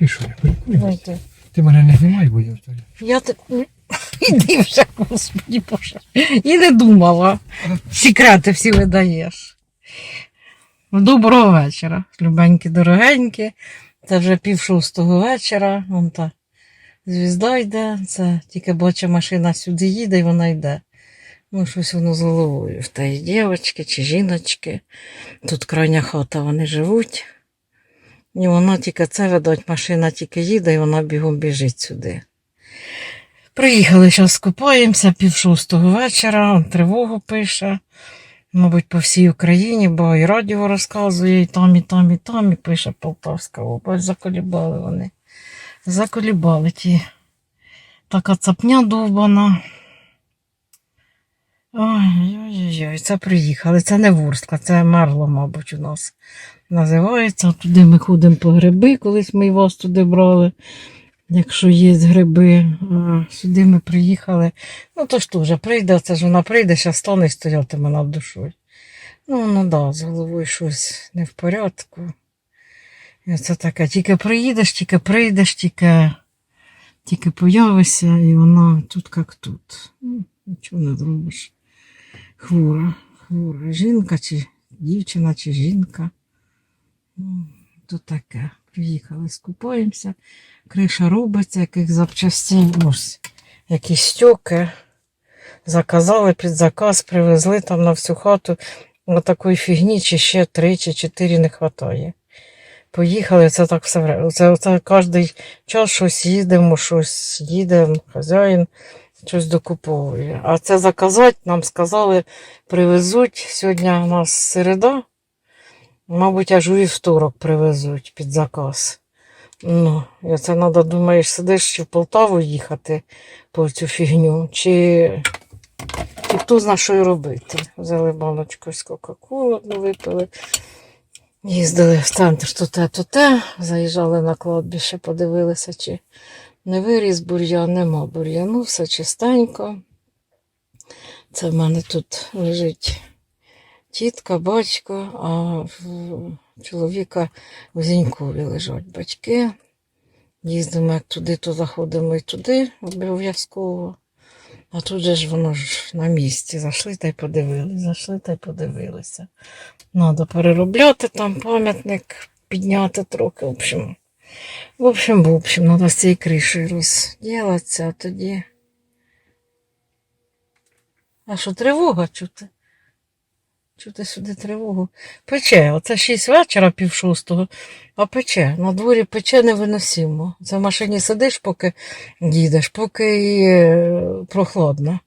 І що, я прикурю? Ти. Мене не знімай, бо я вставлю. Я так. Іди вже, господі Боже. І не думала. Секрети всі видаєш. Доброго вечора, любенькі, дорогенькі. Це вже пів шостого вечора. Вон та звізда йде. Це тільки бачу, машина сюди їде і вона йде. Ну, щось воно з головою. В тієї дівчинки чи жіночки. Тут крайня хата вони живуть. І вона тільки це видать, машина тільки їде, і вона бігом біжить сюди. Приїхали, зараз купаємося, пів шостого вечора, тривогу пише. Мабуть, по всій Україні, бо і радіо розказує, і там, і там, і там, і пише Полтавська область. Заколібали вони. Заколібали ті. Така цапня довбана. Ой-ой-ой, це приїхали. Це не Ворскла, це Мерло, мабуть, у нас називається. Туди ми ходимо по гриби, колись ми вас туди брали. Якщо є гриби, А, сюди ми приїхали. Ну то ж теж прийде, це ж вона прийде, зараз стане стоятиме над душою. Ну, ну да, з головою щось не в порядку. І це таке, тільки приїдеш, тільки прийдеш, тільки, тільки появишся, і вона тут як тут. Ну, нічого не зробиш. Хвора, хвора. Жінка чи дівчина, чи жінка. Ну, то таке. Приїхали, скупаємося. Криша робиться, яких запчастин. Ось якісь стьоки. Заказали під заказ, привезли там на всю хату. На такої фігні, чи ще три чи чотири не вистачає. Поїхали, це так все. Це, це кожен час щось їдемо, щось їдемо, хазяїн щось докуповує. А це заказати, нам сказали, привезуть. Сьогодні у нас середа. Мабуть, аж у вівторок привезуть під заказ. Ну, і це треба, думаєш, сидиш чи в Полтаву їхати по цю фігню, чи і хто зна, що й робити. Взяли баночку з Кока-Коли, одну випили. Їздили в центр то те, то те, заїжджали на кладбище, подивилися, чи не виріс бур'ян, нема бур'яну, все чистенько. Це в мене тут лежить тітка, батько, а в чоловіка в Зінькові лежать батьки. Їздимо як туди, то заходимо і туди обов'язково. А тут же ж воно ж на місці. Зайшли та й подивилися, зайшли та й подивилися. Надо переробляти там пам'ятник, підняти трохи. В общем, в общем, в общем, треба з цією кришею розділатися, а тоді. А що, тривога чути? Чути сюди тривогу. Пече, оце 6 вечора, пів шостого, а пече. На дворі пече невиносимо. Це в машині сидиш, поки їдеш, поки і е, прохладно.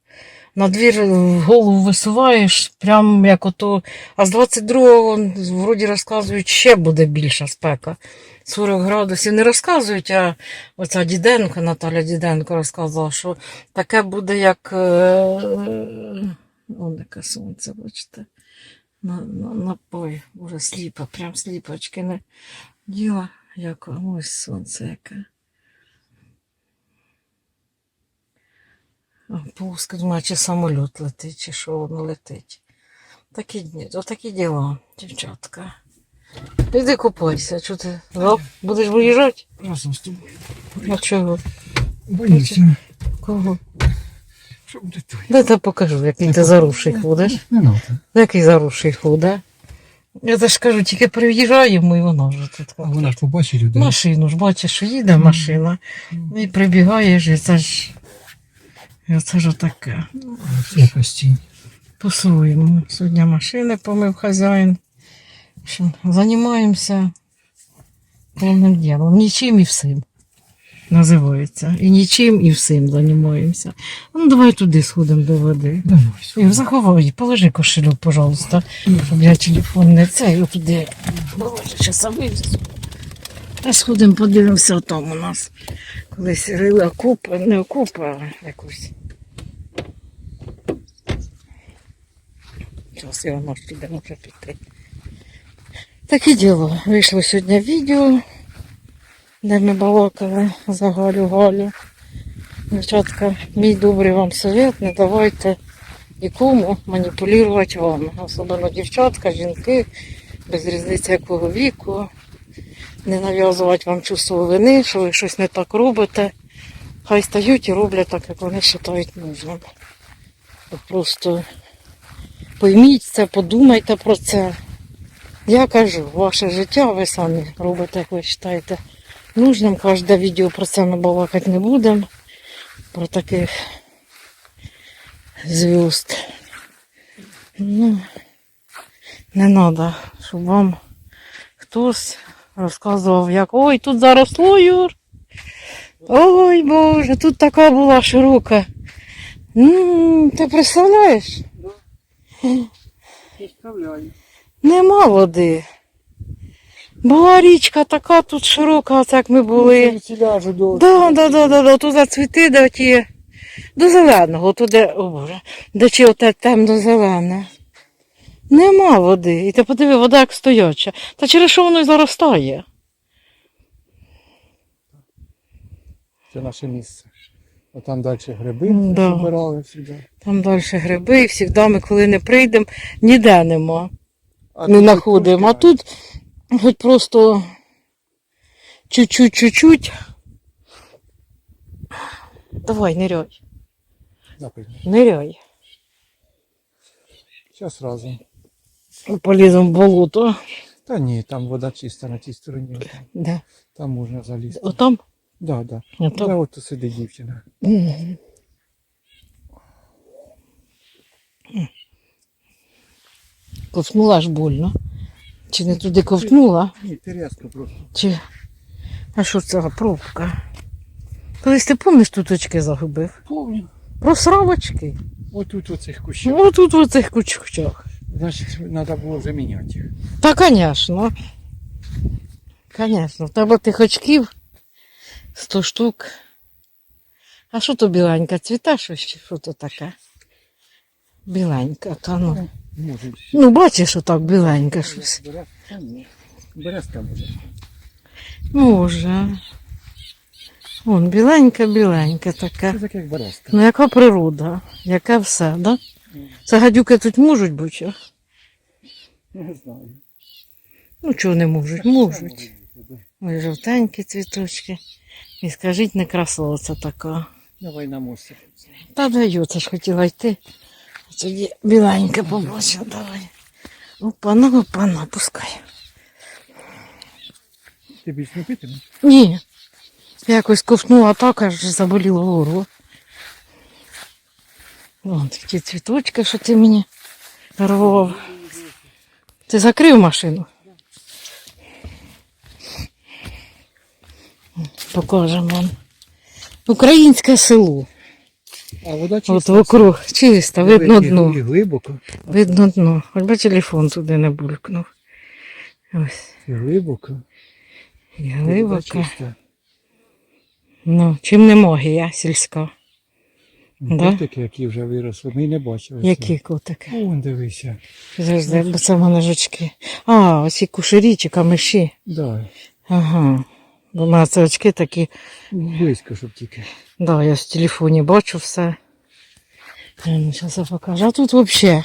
На двір голову висуваєш, прям як ото. А з 22-го, вроді розказують, ще буде більша спека. 40 градусів не розказують, а оця Діденко, Наталя Діденко розказала, що таке буде, як. е, е, О, яке сонце, бачите. На, на, напой, уже сліпа, прям сліпочки не діла, як ось сонце яке. Плоско, думаю, чи самоліт летить, чи що воно летить. Такі отакі діла, дівчатка. Іди купайся, що ти зав- будеш виїжджати? Разом з тобою. А чого? Боюся. Кого? Що буде той? Дай я покажу, який ти заруший ходиш. Не надо. Який заруший ходить. Я ж кажу, тільки приїжджаємо і воно вже тут. А вона ж побачить людей. Машину ж бачиш, що їде машина. І прибігаєш, і це ж. І це ж таке. Якось тінь. По-своєму. Сьогодні машини помив хазяїн. В общем, Займаємося повним ділом. Нічим і всім. Називається. І нічим і всім займаємося. Ну, давай туди сходимо до води. Давай. Ігор, заховай, положи кошелек, пожалуйста, щоб я телефон не цей, отуди. Боже, зараз вивезу. А сходимо, подивимося там у нас. Колись рили окоп, не окоп, а якусь. Зараз я ж туди може піти. Таке діло. Вийшло сьогодні відео, де ми балакали за Галю Галю. Дівчатка, мій добрий вам совет, не давайте нікому маніпулювати вами. Особливо дівчатка, жінки, без різниці якого віку. Не нав'язувати вам чувство вини, що ви щось не так робите. Хай стають і роблять так, як вони вважають нужним. Просто пойміть це, подумайте про це. Я кажу, ваше життя ви самі робите, як ви вважаєте нужним. Кожне відео про це ми балакати не будемо. Про таких зв'язд. Ну, не треба, щоб вам хтось розказував, як ой, тут заросло, Юр. Ой Боже, тут така була широка. Ну, ти представляєш? Представляю. Нема води. Була річка така тут широка, оце як ми були. До... Да, да, да, да, да. Тут цвіти, де ті. До зеленого, туди, о Боже, де чи оте темно-зелене. Нема води. І ти подиви, вода як стояча. Та через що воно й заростає? Це наше місце. А там далі гриби Да. збирали сюди. Там далі гриби, і завжди ми, коли не прийдемо, ніде нема. А не знаходимо. А тут хоч просто чуть-чуть-чуть-чуть. Давай, ниряй, ниряй. Зараз разом. Поліземо в болото. Та ні, там вода чиста на тій стороні. Де? Там можна залізти. Отам? Да, да. Отам. Да, от тут сидить дівчина. Мгм. Ковтнула аж больно. Чи не туди ковтнула? Ні, ти різко просто. Чи. А що це за пробка? Колись ти помниш тут очки загубив? Повні. Просравочки. Отут оцих кущів. Ось тут в оцих кучках. Значить, треба було заміняти їх. Та, звісно. Звісно, в тебе тих очків 100 штук. А що то біленька? Цвіта щось чи що то таке? Біленька, та ну. Може. Ну, бачиш, отак біленьке щось. Березка? Та ні. Березка буде. Може. Вон, біленьке, біленьке таке. Це таке як березка. Ну, яка природа, яке все, да? Це гадюки тут можуть бути? Не знаю. Ну, чого не можуть? Можуть. Ой, жовтенькі цвіточки. І скажіть, не красавиця така. Давай на мостик. Та даю, це ж хотіла йти. Тоді біленьке побачила, давай. Опана, опана, пускай. Ти більш не питимеш? Ні. Якось ковтнула так, аж заболіло горло. Вон такі цвіточки, що ти мені дарував. Ти закрив машину? Покажемо вам. Українське село. А вода От вокруг чисто, видно дно. І глибоко. Видно дно. Хоч би телефон туди не булькнув. Ось. І глибоко. І І глибоко. Ну, чим не магія сільська. Котики, які вже виросли, ми не бачили. Які котики? Вон дивися. Завжди, бо це в мене жучки. А, оці кушарі чи камиші. Да. Ага. Бо в мене це очки такі. Близько, щоб тільки. Да, я в телефоні бачу все. Зараз я покажу. А тут взагалі.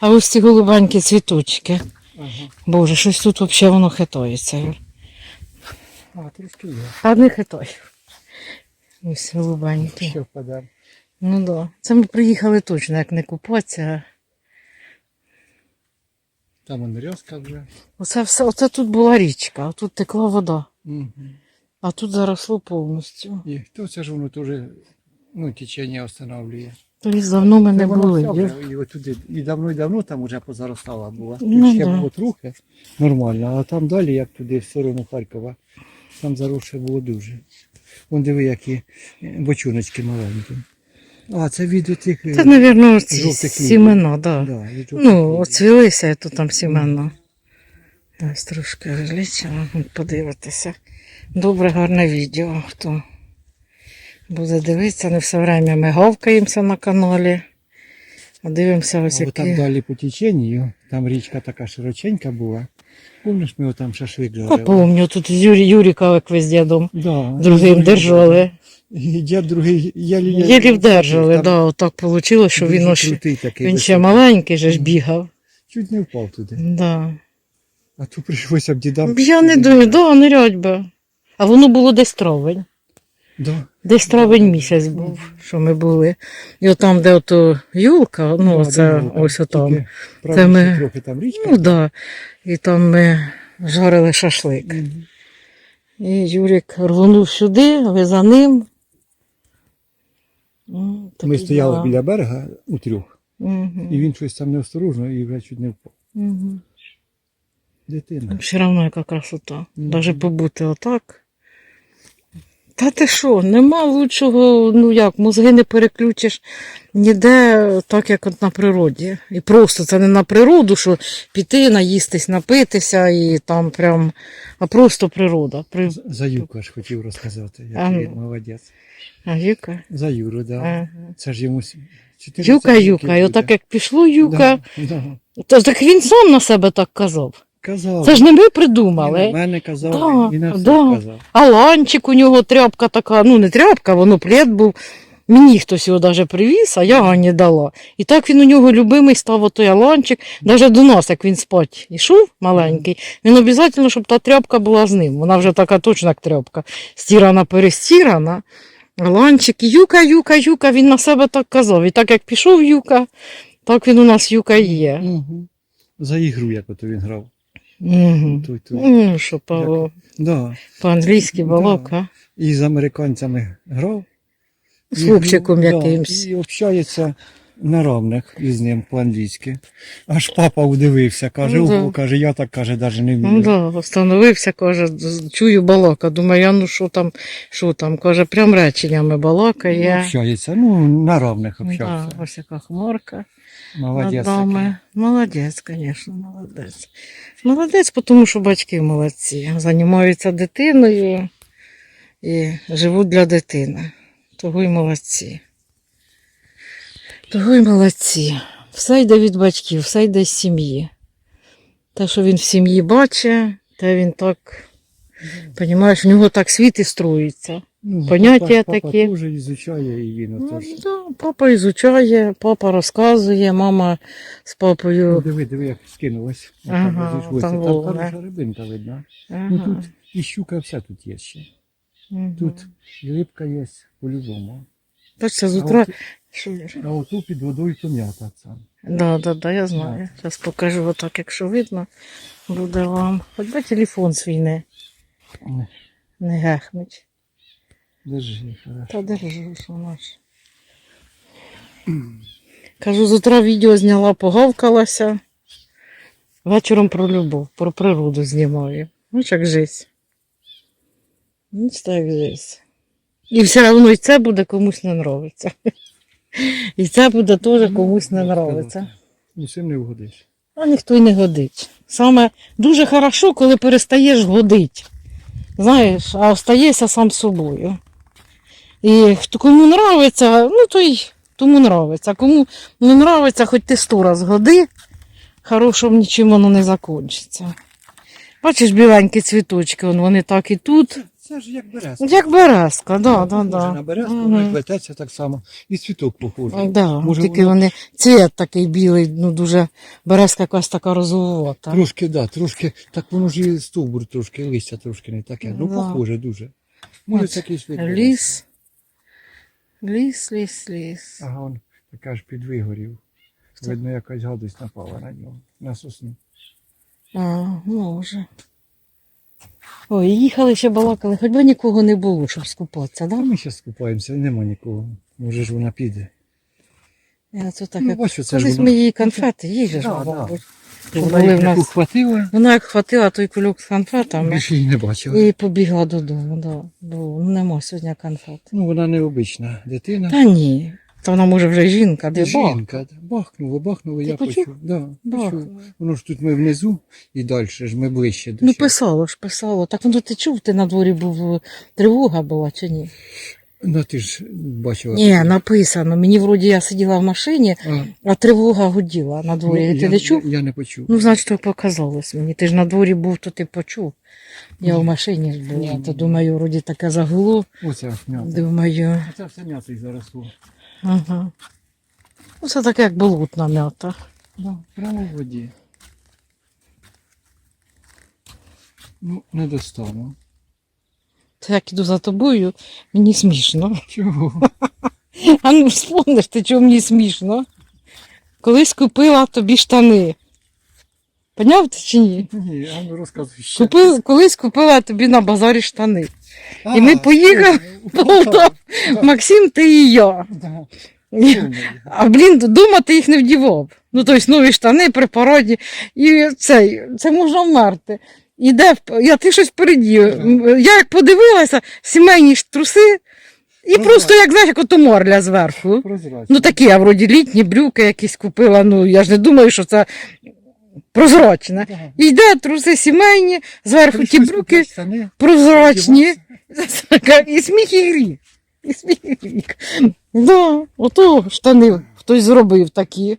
А ось ці голубенькі цвіточки. Ага. Боже, щось тут взагалі воно хитається. А, трошки є. А не хитай. Ось голубенькі. Ще впаде. Ну. Да. Це ми приїхали точно, як не купатися. Там он різка вже. Оце все, оце тут була річка, а тут текла вода. Угу. А тут заросло повністю. І то це ж воно теж ну, течення встановлює. Тобто давно ми не були. І отуди, і давно, і давно там вже позаростала була. Ну, ще да. було трохи нормально, а там далі, як туди, в сторону Харкова, там заросше було дуже. Вон диви, які бочоночки маленькі. А, це від тих. Це, мабуть, сімена, да. да, Ну, оцвілися, і тут там сімена. Ось трошки розлічимо, подивитися. Добре, гарне відео. Хто буде дивитися, не все время ми гавкаємося на каналі. А дивимося ось от там далі по теченню, там річка така широченька була. Помниш, ми там шашлик Я жарили? помню, тут Юрій Юріка як ви з дідом Да. другим держали. Дід другий єлі Єлі вдержали, да, отак вийшло, що він, ось, крутий такий. він ще високий. маленький же ж бігав. Чуть не впав туди. Да. А тут прийшлося б дідам. Я не думаю, да, нирять би. А воно було десь травень. Да. Десь травень місяць був, що ми були. І отам, де ото юлка, ну Да, це де було, ось отам. тільки, Це ми- трохи там річка. Ну. Да. І там ми жарили шашлик. Мгм. І Юрік рвонув сюди, ви за ним. Ну, Ми такі стояли діла. біля берега у трьох, Мгм. і він щось там неосторожно і вже чуть не впав. Мгм. Дитина. Все одно яка красота. Мгм. Даже побути отак. Та ти що, нема лучшого, ну як, мозги не переключиш ніде, так як от на природі. І просто це не на природу, що піти, наїстись, напитися і там прям, а просто природа. При... За Юрку ж хотів розказати, як А ну. він молодець. А Юка? За Юру, да. Ага. Це ж йому с- 14 Юка, Юка. І отак як пішло Юка, Да, да. то так він сам на себе так казав. Казав. Це ж не ми придумали. мене казав, Да, і на все да. казав. А ланчик у нього тряпка така, ну не тряпка, воно плед був. Мені хтось його даже привіз, а я Гані дала. І так він у нього любимий став отой аланчик. Навіть до нас, як він спать ішов маленький, він обов'язково, щоб та тряпка була з ним. Вона вже така точно як тряпка. Стірана, перестірана. Аланчик, юка, юка, юка, він на себе так казав. І так як пішов юка, так він у нас юка і є. Угу. За ігру, як ото він грав. Угу. Той. Ну, що по, Да. по-англійськи Да. балока. І з американцями грав. З хлопчиком якимсь. І общається на равних із ним по-англійськи. Аж папа удивився, каже, Ну, да. каже, я так каже, навіть не Ну да, встановився, каже, чую балака. Думаю, я ну що там, що там, каже, прям реченнями балакає. Общається, ну, на равних Да, общався. ось яка хмарка Молодець. Молодець, звісно, молодець. Молодець, тому що батьки молодці. Займаються дитиною і живуть для дитини. Того й молодці. Того й молодці. Все йде від батьків, все йде з сім'ї. Те, що він в сім'ї бачить, те він так, розумієш, в нього так світ і строїться. Ну, Поняття папа, такі. Папа теж ізучає він Ну, отож. да, папа ізучає, папа розказує, мама з Ну, папою. диви, диви, як скинулась. Ага, Ага, там, там там хороша рибинка видна. Ну тут і щука вся тут є ще. Мгм. Тут і рибка є по-любому. Бачите, з А утра. А оту під водою то м'ята це. Да, да, да, я знаю. Зараз покажу отак, якщо видно, буде вам. Хоч би телефон свій не, Ой, не гехнуть. Держи, хорошо. Та держу, що наш. Кажу, з утра відео зняла, погавкалася. Вечором про любов, про природу знімаю. Ну, як жизнь. Ну, так жизнь. І все одно і це буде комусь не нравиться. І це буде теж комусь не Ну, нравиться. Усім не вгодиш. А ніхто й не годить. Саме дуже хорошо, коли перестаєш годить. Знаєш, а остаєшся сам собою. І кому нравиться, ну то й тому нравиться. Кому не нравиться, хоч ти сто раз годи, хорошим нічим воно не закінчиться. Бачиш біленькі цвіточки, вони так і тут. Це ж як березка. Як березка, да, да, да. На березку, Мгм. воно плететься так само. І цвіток похожий. Да, Може, тільки воно- вони цвіт такий білий, ну дуже березка якась така розовувата. Трошки, да, трошки, так воно ж і стовбур трошки, листя трошки не таке. Ну, Да. похоже дуже. Може, От вид березки. Ліс. Ліс, ліс, ліс. Ага, он така ж підвигорів. Видно, якась гадость напала на нього, на сосну. А, може. Ой, їхали ще балакали, хоч би нікого не було, щоб скупатися, да? ми зараз купаємося, і нема нікого. Може ж вона піде. Я це так, Ну, як... бачу, це ж Колись воно. ми її конфети їжеш, Да, да. мабуть. Вона їх в таку нас. хватила, Вона як хватила той кульок з конфетами більше її не бачила. і побігла додому. Да. Бо нема сьогодні конфет. Ну, вона необична дитина. Та ні. Та вона може вже жінка, де. Жінка, бахнуло, бахнуло, Ти я почув? почув. Да, почув. Воно ж тут ми внизу і далі ж ми ближче до Ну, писало ж, писало. Так ну ти чув, ти на дворі був е, тривога була чи ні? Ну ти ж бачила. Ні, написано. Мені вроді я сиділа в машині, А, а тривога гуділа на дворі. ну, ти я, не чув? Я, не почув. Ну, значить, то показалось мені. Ти ж на дворі був, то ти почув. Я в машині ж була, Ні. то думаю, вроді таке загуло. Оце м'ята. Думаю, Оце все м'ята і заросло. Ну, це таке, як болотна м'ята. Да, прямо в воді. Ну, не достану. Та як іду за тобою, мені смішно. Чого? А ну вспомниш ти, чого мені смішно. Колись купила тобі штани. Поняв ти чи ні? Ні, а ну розказуй ще. Купив, колись купила тобі на базарі штани. А, і ми поїхали в Полтаву. Да, Максим, ти і я. да. А блін, вдома ти їх не вдівав. Ну, тобто нові штани при параді. І цей, це можна вмерти. Іде, я ти щось передів. Я як подивилася, сімейні ж труси, і Ну, просто, як знаєш, як ото морля зверху. Прозрачно. Ну такі, я вроді літні брюки якісь купила. Ну я ж не думаю, що це прозрачне. Да. Йде труси сімейні, зверху ті брюки прозрачні. І сміх і гріх. І сміх і гріх. Да, ото штани хтось зробив такі.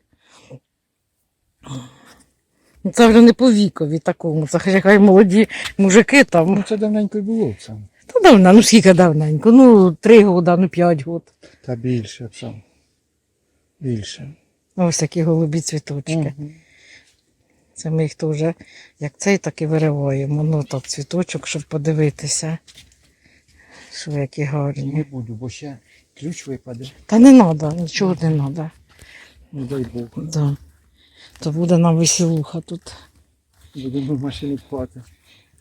Це вже не по вікові такому. Це хай молоді мужики там. Ну, це давненько й було сам. Та давно, ну скільки давненько? Ну, три года, ну п'ять год. Та більше сам. Більше. Ось такі голубі цвіточки. Мгм. Це ми їх теж як цей, так і вириваємо. Ну так, цвіточок, щоб подивитися. Що які гарні. Не буду, бо ще ключ випаде. Та не треба, нічого не треба. Не дай Бог. Да. То буде нам веселуха тут. Будемо в машину пхати.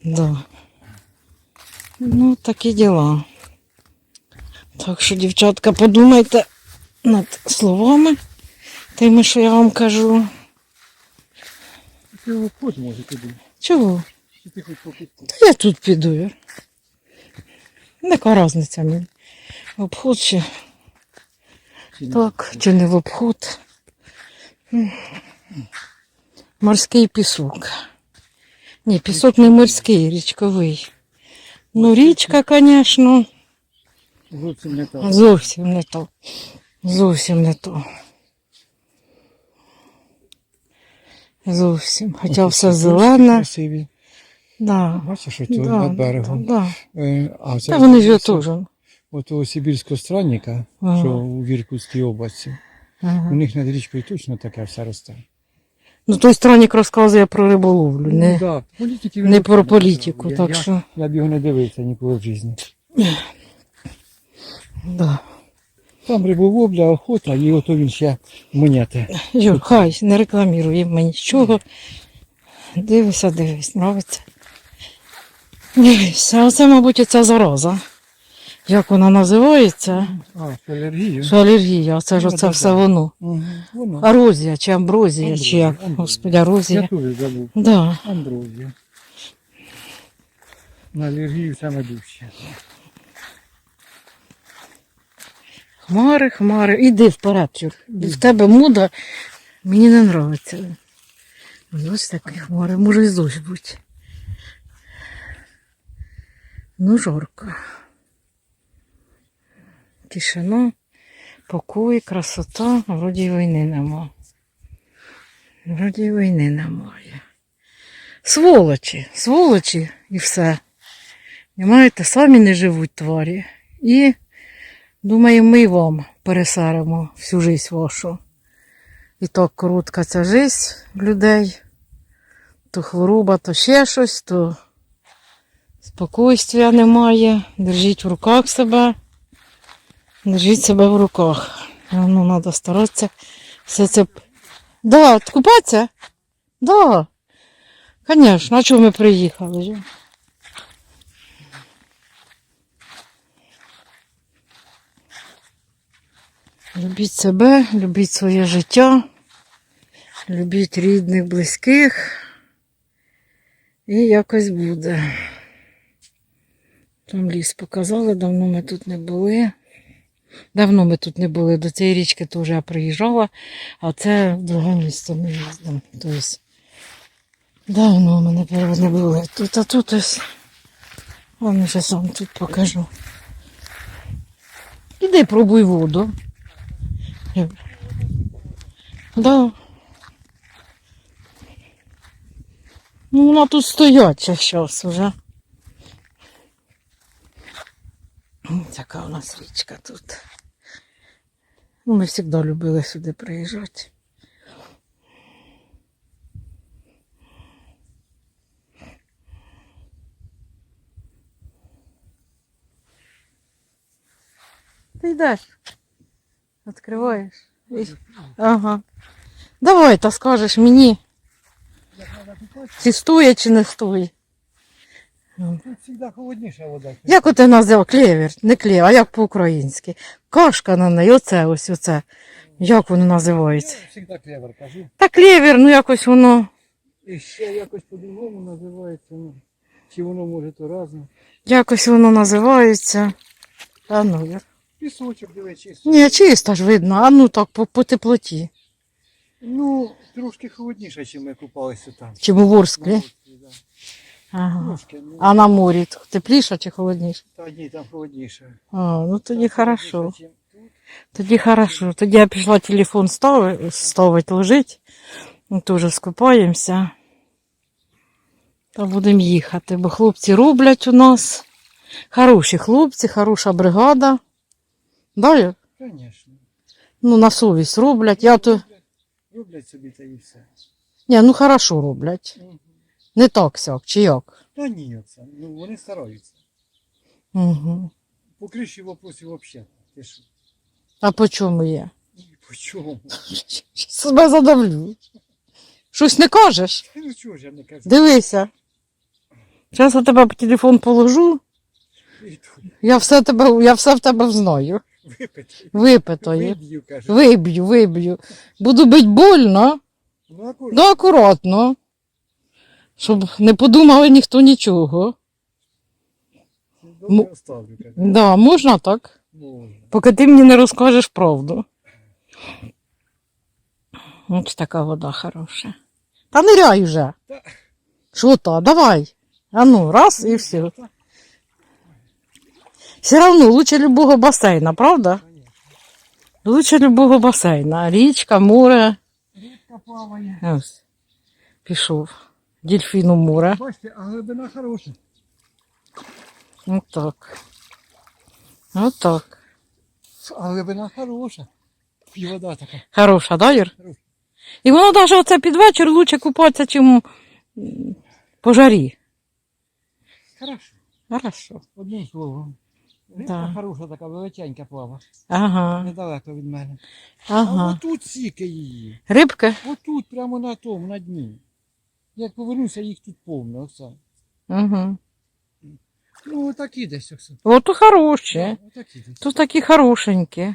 Да. Ну, такі діла. Так що, дівчатка, подумайте над словами, тими, що я вам кажу. Ти обход може туди. Чого? Чи ти хоч попити? Та я тут піду. Яка різниця мені? В обход чи Чи так, чи не в обход. Морський пісок. Ні, пісок не морський, річковий. Ну, річка, звісно, Зовсім не так. зовсім не то. Зовсім не то. Зовсім. Хоча Ось все зелене. Красиві. Да. Бачиш, що Да, над берегом. Да, Е, А це Та вони ж теж. От сибірського странника, Ага. що у Віркутській області. Ага. У них над річкою точно таке все росте. Ну, той странник розказує про риболовлю, не, Ну, да. Політики не про політику. я, Так я, що, я б його не дивився ніколи в житті. да. Там риболовля, охота, і ото він ще монети. Юр, хай, не рекламірує мені нічого. Дивися, дивись, нравиться. Дивися, оце, мабуть, оця зараза. Як вона називається? А, з алергією? Що алергія, оце ж Ну, оце все воно. Угу. Воно. Арозія чи амброзія, чи як? Амброзія, Господи, Я арозія. теж забув. Да. Амброзія. На алергію саме дужче. Хмари, хмари. Іди вперед, Юр. В тебе мода мені не подобається. Ось такі хмари, може і дощ бути. Ну, жарко. Тишина, покой, красота, вроді війни нема. Вроді війни немає. Сволочі, сволочі і все. Понимаєте, самі не живуть тварі. І Думаю, ми вам пересаримо всю жизнь вашу. І так коротка ця жизнь людей. То хвороба, то ще щось, то спокійствия немає. Держіть в руках себе. Держіть себе в руках. Ну, треба старатися все це. Да, купатися? Да. Звісно, а чого ми приїхали? Любіть себе, любіть своє життя, любіть рідних, близьких. І якось буде. Там ліс показали, давно ми тут не були. Давно ми тут не були, до цієї річки теж я приїжджала, а це в друге місто ми їздимо. Тобто, давно ми не не були тут, а тут ось. Вам вже сам тут покажу. Іди пробуй воду. Да. Ну, вона тут стояча щось уже. Така у нас річка тут. Ну, Ми завжди любили сюди приїжджати. Ти йдеш? Відкриваєш. Ага. Давай, та скажеш мені, чи стоїть, чи не стоїть. Тут завжди холодніша вода. Як оте називав? Клевер, не клевер, а як по-українськи. Кашка на неї, оце ось оце. Як воно називається? Я завжди клевер кажу. Та клевер, ну якось воно. І ще якось по-другому називається. Ну, чи воно може то разом. Якось воно називається. А ну, я- Пісочок диви чисто. ні, чисто ж видно, а ну так по, по теплоті. Ну, трошки холодніше, ніж ми купалися там. Чи в Ворсклі. Да. Ага. Трошки, ну, А на морі тепліше чи холодніше? та ні, там холодніше. А, ну тоді Там хорошо. холодніше, чим тут. Тоді хорошо. Тоді я пішла телефон ставити, ставить лежить. Ми теж скупаємося. Та будемо їхати, бо хлопці роблять у нас. Хороші хлопці, хороша бригада. Да, Юр? Звісно. ну на совість роблять. Я то. Роблять собі та і все. Ні, ну хорошо роблять. Мгм. Не так сяк, чи як? Та ні, оце. Ну, вони стараються. Угу. По криші вопросів взагалі. Ти що? А по чому є? Ні, По чому? Себе задавлю. Щось не кажеш? Ну чого ж я не кажу? Дивися. Зараз я тебе по телефон положу. І Я все тебе, я все в тебе знаю. Випитаю. Виб'ю, кажу. Виб'ю, виб'ю. Буду бить больно, Ну, акуратно. ну акуратно. Щоб не подумали ніхто нічого. Добре оставлю, кажу. Да, можна так? Можна. Поки ти мені не розкажеш правду. Ось така вода хороша. Та ниряй вже. Та. Що то? Давай. А ну, раз і все. Та, Все равно лучше любого басейна, правда? конечно. Лучше любого басейна. Річка, море. Рідка плаває. Ось. Пішов. Дельфіну море. Бачите, а глибина хороша. Отак. Отак. А глибина хороша. І вода така. Хороша, да, Юр? Хороша. І воно навіть оце під вечір лучше купатися, чим по жарі. Хорошо. Хорошо. Одним словом. Рідка Да. хороша така, величенька плава. Ага. Недалеко від мене. А Ага. отут сіки її. Рибки? Отут, прямо на тому, на дні. Як повернуся, їх тут повно, Оксан. Угу. Ну, отакі десь, Оксан. Ото хороші. Отакі десь. Тут такі хорошенькі.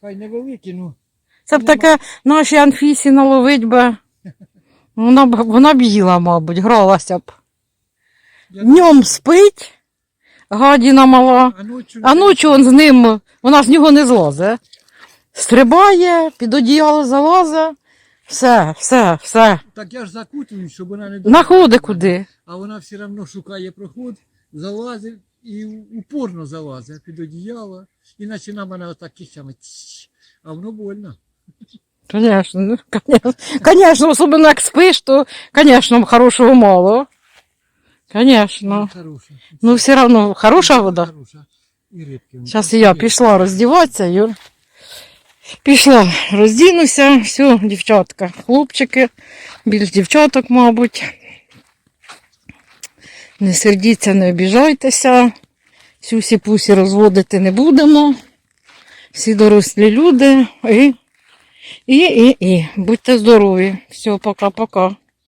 Хай невеликі, ну. Це б таке наші Анфісі наловить би. Вона б вона б їла, мабуть, гралася б. Я Днем спить, гадіна мала. А ночі, А ночі он з ним, вона з нього не злазить. Стрибає, під одіяло залазить. Все, все, все. Так я ж закутую, щоб вона не Находи куди. А вона все одно шукає проход, залазить і упорно залазить під одіяло. І починає мене отак кістями. А воно больно. Конечно, ну, конечно, конечно, особенно як спиш, то, конечно, хорошого мало. Конечно. Хороша. Ну, все равно, хороша вода. Хороша. І рибки. Зараз і я пішла роздіватися, Юр. Пішла, роздінуся, все, дівчатка, хлопчики, більш дівчаток, мабуть. Не сердіться, не обіжайтеся. Сюсі пусі розводити не будемо. Всі дорослі люди. І, і, і, і. Будьте здорові. Все, пока-пока.